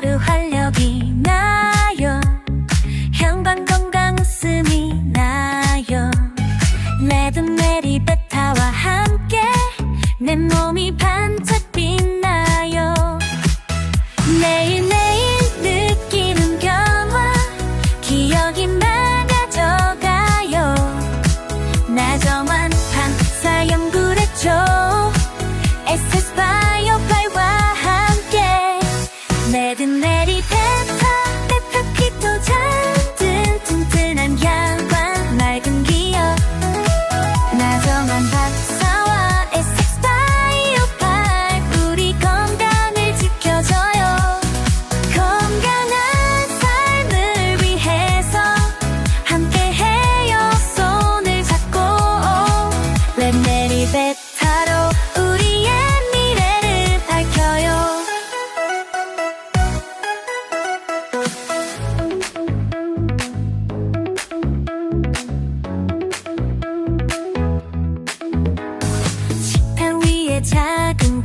하루 활력이 나요. 형광 건강 웃음이 나요. 레드 메리 베타와 함께 내 몸이 반짝 빛나요. 매일매일 느끼는 변화 기억이 많아져가요. 나 저만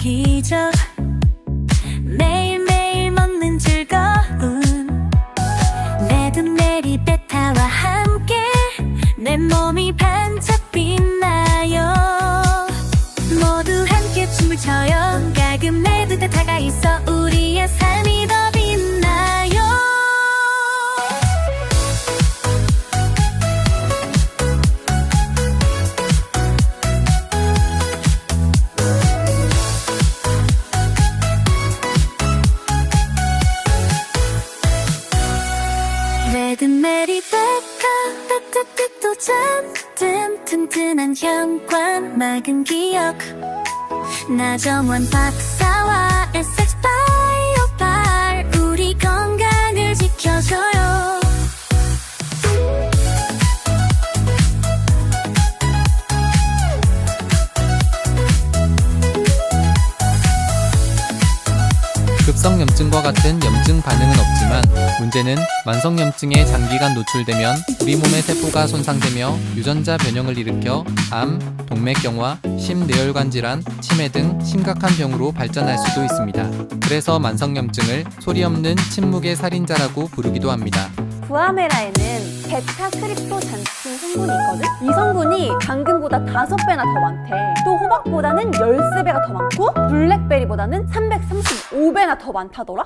기적. 매일매일 먹는 즐거움. 내돈 내리 베타와 함께 내 몸이 반짝 빛나요. 모두 함께 춤을 춰요. 가끔 내 듯에 다가있어 우리의 삶이 더 끝메리 백합 따뜻해도 잠든 튼튼한 현관 막은 기억. 나 정원 박사와 SX 박 급성염증과 같은 염증 반응은 없지만 문제는 만성염증에 장기간 노출되면 우리 몸의 세포가 손상되며 유전자 변형을 일으켜 암, 동맥경화, 심뇌혈관 질환, 치매 등 심각한 병으로 발전할 수도 있습니다. 그래서 만성염증을 소리 없는 침묵의 살인자라고 부르기도 합니다. 구아메라에는 베타 크립토잔틴 성분이 있거든? 이 성분이 당근보다 5배나 더 많대. 또 호박 보다는 13배가 더 많고 블랙베리보다는 335배나 더 많다더라?